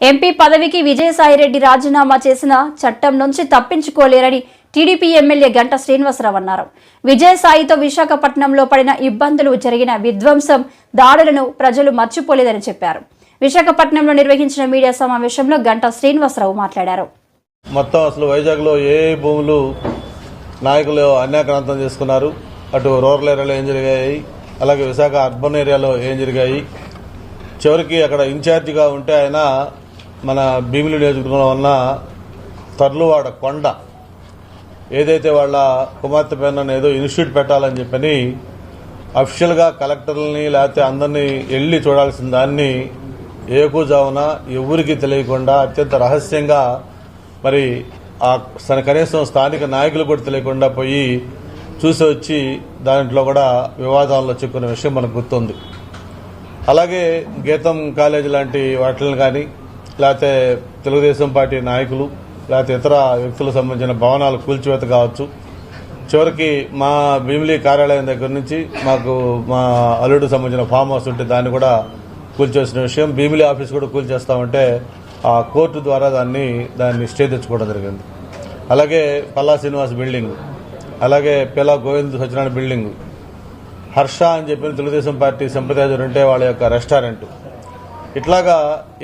MP పదవికి విజయసాయిరెడ్డి రాజీనామా చేసిన చట్టం నుంచి తప్పించుకోలేరని టీడీపీ ఎమ్మెల్యే గంట శ్రీనివాసరావు అన్నారు. విజయసాయితో విశాఖపట్నంలో పడిన ఇబ్బందులు జరిగిన విధ్వంసం దాడులను ప్రజలు మర్చిపోలేదని చెప్పారు. విశాఖపట్నంలో నిర్వహించిన మీడియా సమావేశంలో గంట శ్రీనివాసరావు మాట్లాడారు. మొత్తం అసలు వైజాగ్లో ఏ భూములు నాయకులు అన్యాక్రాంతం చేసుకున్నారు? అటు రూరల్ ఏరియాలో ఏం జరిగాయి? అలాగే విశాఖ అర్బన్ ఏరియాలో ఏం జరిగాయి? చివరికి అక్కడ ఇన్ఛార్జిగా ఉంటే ఆయన మన భీమిలి నియోజకవర్గంలో ఉన్న తర్లువాడ కొండ ఏదైతే వాళ్ళ కుమార్తె పైన ఏదో ఇన్స్టిట్యూట్ పెట్టాలని చెప్పని అఫిషియల్గా కలెక్టర్లని లేకపోతే అందరినీ వెళ్ళి చూడాల్సిన దాన్ని ఏకూజావున ఎవరికి తెలియకుండా అత్యంత రహస్యంగా మరి ఆ కనీసం స్థానిక నాయకులు కూడా తెలియకుండా పోయి చూసి వచ్చి దాంట్లో కూడా వివాదాల్లో చిక్కున్న విషయం మనకు గుర్తుంది. అలాగే గీతం కాలేజీ లాంటి వాటిని కానీ లేకపోతే తెలుగుదేశం పార్టీ నాయకులు లేకపోతే ఇతర వ్యక్తులకు సంబంధించిన భవనాలు కూల్చివేత కావచ్చు. చివరికి మా భీమిలీ కార్యాలయం దగ్గర నుంచి మాకు మా అల్లుడు సంబంధించిన ఫామ్ హౌస్ ఉంటే దాన్ని కూడా కూల్చేసిన విషయం. భీమిలీ ఆఫీస్ కూడా కూల్చేస్తామంటే ఆ కోర్టు ద్వారా దాన్ని దాన్ని స్టే తెచ్చుకోవడం జరిగింది. అలాగే పల్లా శ్రీనివాస్ బిల్డింగ్ అలాగే పిల్ల గోవింద్ సత్యనారాయణ బిల్డింగ్. హర్ష అని చెప్పిన తెలుగుదేశం పార్టీ సంప్రదాయాలు ఉంటే వాళ్ళ యొక్క రెస్టారెంట్. ఇట్లాగా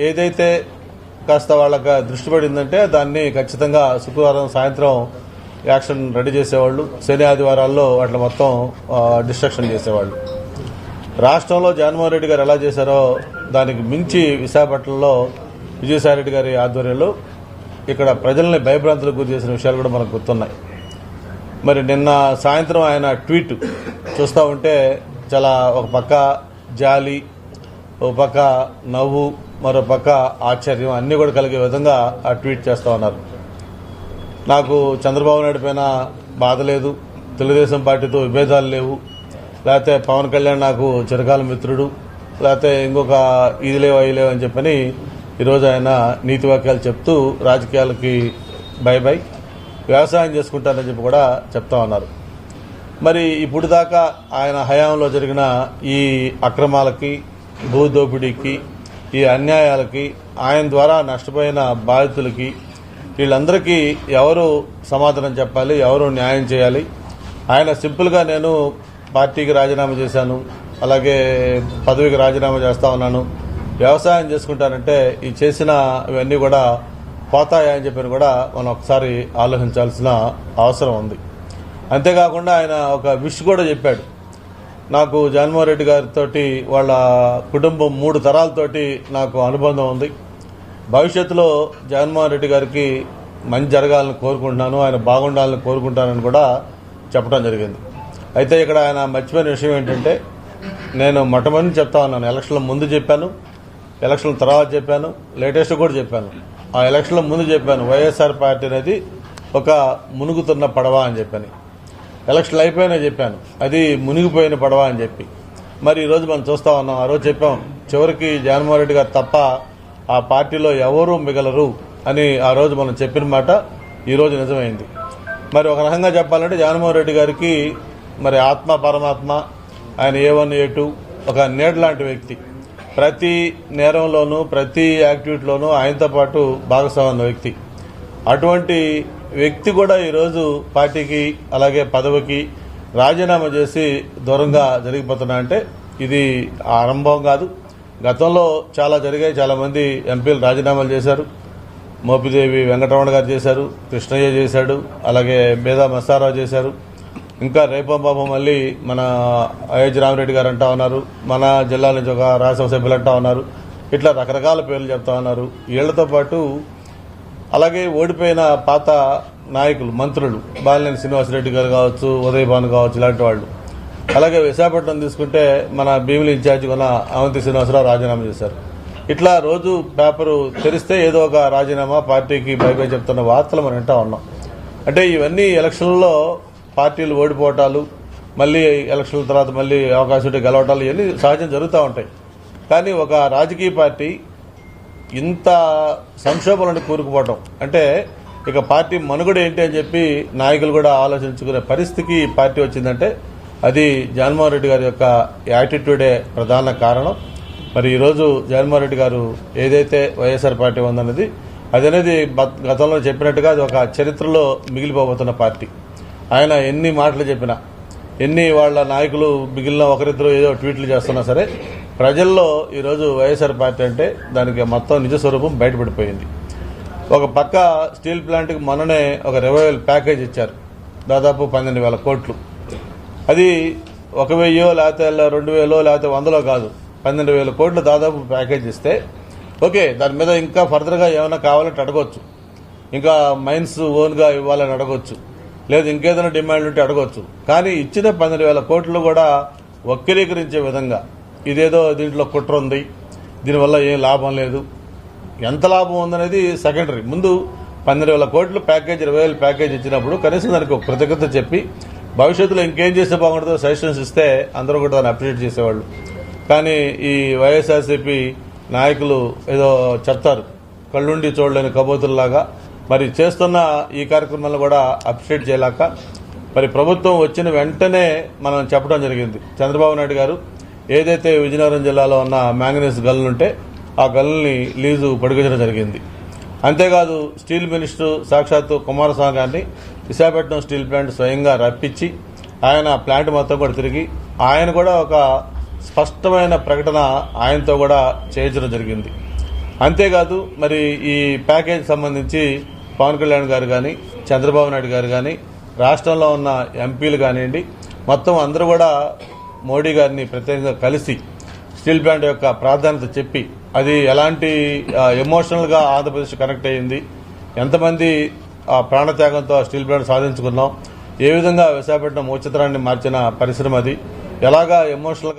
ఏదైతే కాస్త వాళ్ళకి దృష్టి పడిందంటే దాన్ని ఖచ్చితంగా శుక్రవారం సాయంత్రం యాక్షన్ రెడీ చేసేవాళ్ళు. శని ఆదివారాల్లో అట్లా మొత్తం డిస్ట్రక్షన్ చేసేవాళ్ళు. రాష్ట్రంలో జగన్మోహన్ రెడ్డి గారు ఎలా చేశారో దానికి మించి విశాఖపట్నంలో విజయసాయి రెడ్డి గారి ఆధ్వర్యంలో ఇక్కడ ప్రజల్ని భయభ్రాంతులకు గురి చేసిన విషయాలు కూడా మనకు గుర్తున్నాయి. మరి నిన్న సాయంత్రం ఆయన ట్వీట్ చూస్తూ ఉంటే చాలా ఒక పక్క జాలి ఒక పక్క నవ్వు మరో పక్క ఆశ్చర్యం అన్నీ కూడా కలిగే విధంగా ఆ ట్వీట్ చేస్తూ ఉన్నారు. నాకు చంద్రబాబు నాయుడు పైన బాధ లేదు. తెలుగుదేశం పార్టీతో విభేదాలు లేవు. లేకపోతే పవన్ కళ్యాణ్ నాకు చిరకాల మిత్రుడు. లేకపోతే ఇంకొక ఇది లేవు అవి లేవు అని చెప్పని ఈరోజు ఆయన నీతి వాక్యాలు చెప్తూ రాజకీయాలకి బై బై వ్యవసాయం చేసుకుంటారని చెప్పి కూడా చెప్తా ఉన్నారు. మరి ఇప్పుడు దాకా ఆయన హయాంలో జరిగిన ఈ అక్రమాలకి భూదోపిడీకి ఈ అన్యాయాలకి ఆయన ద్వారా నష్టపోయిన బాధితులకి వీళ్ళందరికీ ఎవరు సమాధానం చెప్పాలి ఎవరు న్యాయం చేయాలి? ఆయన సింపుల్గా నేను పార్టీకి రాజీనామా చేశాను అలాగే పదవికి రాజీనామా చేస్తా ఉన్నాను. వ్యవసాయం చేసుకుంటానంటే ఈ చేసిన ఇవన్నీ కూడా పోతాయా అని చెప్పని కూడా మనం ఒకసారి ఆలోచించాల్సిన అవసరం ఉంది. అంతేకాకుండా ఆయన ఒక విష్ కూడా చెప్పాడు. నాకు జగన్మోహన్ రెడ్డి గారితో వాళ్ళ కుటుంబం మూడు తరాలతోటి నాకు అనుబంధం ఉంది. భవిష్యత్తులో జగన్మోహన్ రెడ్డి గారికి మంచి జరగాలని కోరుకుంటున్నాను ఆయన బాగుండాలని కోరుకుంటానని కూడా చెప్పడం జరిగింది. అయితే ఇక్కడ ఆయన మర్చిపోయిన విషయం ఏంటంటే నేను మొట్టమొదటి చెప్తా ఉన్నాను. ఎలక్షన్ల ముందు చెప్పాను ఎలక్షన్ల తర్వాత చెప్పాను లేటెస్ట్ కూడా చెప్పాను. ఆ ఎలక్షన్ల ముందు చెప్పాను వైఎస్ఆర్ పార్టీ అనేది ఒక మునుగుతున్న పడవ అని చెప్పని. ఎలక్షన్లు అయిపోయినా చెప్పాను. అది మునిగిపోయిన పడవ అని చెప్పి. మరి ఈరోజు మనం చూస్తా ఉన్నాం. ఆ రోజు చెప్పాం చివరికి జగన్మోహన్ రెడ్డి గారు తప్ప ఆ పార్టీలో ఎవరూ మిగలరు అని ఆ రోజు మనం చెప్పిన మాట ఈరోజు నిజమైంది. మరి ఒక రకంగా చెప్పాలంటే జగన్మోహన్ రెడ్డి గారికి మరి ఆత్మ పరమాత్మ ఆయన ఏ వన్ ఏ టూ ఒక నీడ లాంటి వ్యక్తి. ప్రతి నేరంలోనూ ప్రతి యాక్టివిటీలోనూ ఆయనతో పాటు భాగస్వామ్య వ్యక్తి. అటువంటి వ్యక్తి కూడా ఈరోజు పార్టీకి అలాగే పదవికి రాజీనామా చేసి దూరంగా జరిగిపోతున్నా అంటే ఇది ఆరంభం కాదు. గతంలో చాలా జరిగాయి. చాలామంది ఎంపీలు రాజీనామాలు చేశారు. మోపిదేవి వెంకటరమణ గారు చేశారు. కృష్ణయ్య చేశాడు. అలాగే మేధా మస్తారావు చేశారు. ఇంకా రేపంబాబు మళ్ళీ మన అయోధ్య రామరెడ్డి గారు అంటా ఉన్నారు. మన జిల్లా నుంచి ఒక రాజ్యసభ సభ్యులు అంటా ఉన్నారు. ఇట్లా రకరకాల పేర్లు చెప్తా ఉన్నారు. వీళ్ళతో పాటు అలాగే ఓడిపోయిన పాత నాయకులు మంత్రులు బాలినేని శ్రీనివాసరెడ్డి గారు కావచ్చు ఉదయభాను కావచ్చు ఇలాంటి వాళ్ళు. అలాగే విశాఖపట్నం తీసుకుంటే మన భీమిలి ఇన్ఛార్జి ఉన్న అవంతి శ్రీనివాసరావు రాజీనామా చేశారు. ఇట్లా రోజు పేపరు తెరిస్తే ఏదో ఒక రాజీనామా పార్టీకి బై బై చెప్తున్న వార్తలు మనం వింటా ఉన్నాం. అంటే ఇవన్నీ ఎలక్షన్లలో పార్టీలు ఓడిపోవటాలు మళ్ళీ ఎలక్షన్ల తర్వాత మళ్ళీ అవకాశం ఉంటే గెలవటాలు ఇవన్నీ సహజం జరుగుతూ ఉంటాయి. కానీ ఒక రాజకీయ పార్టీ ఇంత సంక్షోభాలను కూరుకుపోవటం. అంటే ఇక పార్టీ మనుగడ ఏంటి అని చెప్పి నాయకులు కూడా ఆలోచించుకునే పరిస్థితికి ఈ పార్టీ వచ్చిందంటే అది జగన్మోహన్ రెడ్డి గారి యొక్క యాటిట్యూడే ప్రధాన కారణం. మరి ఈరోజు జగన్మోహన్ రెడ్డి గారు ఏదైతే వైఎస్ఆర్ పార్టీ ఉందన్నది అది అనేది గతంలో చెప్పినట్టుగా అది ఒక చరిత్రలో మిగిలిపోబోతున్న పార్టీ. ఆయన ఎన్ని మాటలు చెప్పినా ఎన్ని వాళ్ళ నాయకులు మిగిలిన ఒకరిద్దరు ఏదో ట్వీట్లు చేస్తున్నా సరే ప్రజల్లో ఈరోజు వైఎస్ఆర్ పార్టీ అంటే దానికి మొత్తం నిజ స్వరూపం బయటపడిపోయింది. ఒక పక్క స్టీల్ ప్లాంట్కి మొన్ననే ఒక రివైవల్ ప్యాకేజ్ ఇచ్చారు. దాదాపు పన్నెండు వేల కోట్లు. అది ఒక వెయ్యో లేకపోతే రెండు వేలో లేకపోతే వందలో కాదు. పన్నెండు వేల కోట్లు దాదాపు ప్యాకేజ్ ఇస్తే ఓకే దాని మీద ఇంకా ఫర్దర్గా ఏమైనా కావాలంటే అడగవచ్చు ఇంకా మైన్స్ ఓన్గా ఇవ్వాలని అడగొచ్చు. లేదు ఇంకేదైనా డిమాండ్ ఉంటే అడగొచ్చు. కానీ ఇచ్చిన పన్నెండు వేల కోట్లు కూడా వక్రీకరించే విధంగా ఇదేదో దీంట్లో కుట్ర ఉంది. దీనివల్ల ఏం లాభం లేదు. ఎంత లాభం ఉందనేది సెకండరీ ముందు పన్నెండు వేల కోట్లు ప్యాకేజ్ ఇరవై వేల ప్యాకేజ్ ఇచ్చినప్పుడు కనీసం దానికి ఒక కృతజ్ఞత చెప్పి భవిష్యత్తులో ఇంకేం చేస్తే బాగుంటుందో సజెషన్స్ ఇస్తే అందరూ కూడా దాన్ని అప్రిషియేట్ చేసేవాళ్ళు. కానీ ఈ వైఎస్ఆర్సీపీ నాయకులు ఏదో చెప్తారు కళ్ళుండి చూడలేని కబోతుల్లాగా. మరి చేస్తున్న ఈ కార్యక్రమాలను కూడా అప్రిషియేట్ చేయలేక మరి ప్రభుత్వం వచ్చిన వెంటనే మనం చెప్పడం జరిగింది. చంద్రబాబు నాయుడు గారు ఏదైతే విజయనగరం జిల్లాలో ఉన్న మ్యాంగనీస్ గల్లు ఉంటే ఆ గల్లుని లీజు పడిగించడం జరిగింది. అంతేకాదు స్టీల్ మినిస్టర్ సాక్షాత్తు కుమారస్వామి గారిని విశాఖపట్నం స్టీల్ ప్లాంట్ స్వయంగా రప్పించి ఆయన ప్లాంట్ మొత్తం కూడా తిరిగి ఆయన కూడా ఒక స్పష్టమైన ప్రకటన ఆయనతో కూడా చేయించడం జరిగింది. అంతేకాదు మరి ఈ ప్యాకేజ్ సంబంధించి పవన్ కళ్యాణ్ గారు కానీ చంద్రబాబు నాయుడు గారు కానీ రాష్ట్రంలో ఉన్న ఎంపీలు కానివ్వండి మొత్తం అందరూ కూడా మోడీ గారిని ప్రత్యేకంగా కలిసి స్టీల్ ప్లాంట్ యొక్క ప్రాధాన్యత చెప్పి అది ఎలాంటి ఎమోషనల్గా ఆంధ్రప్రదేశ్ కనెక్ట్ అయ్యింది ఎంతమంది ఆ ప్రాణత్యాగంతో ఆ స్టీల్ ప్లాంట్ సాధించుకున్నాం ఏ విధంగా విశాఖపట్నం ఉచితరాన్ని మార్చిన పరిశ్రమ అది ఎలాగా ఎమోషనల్గా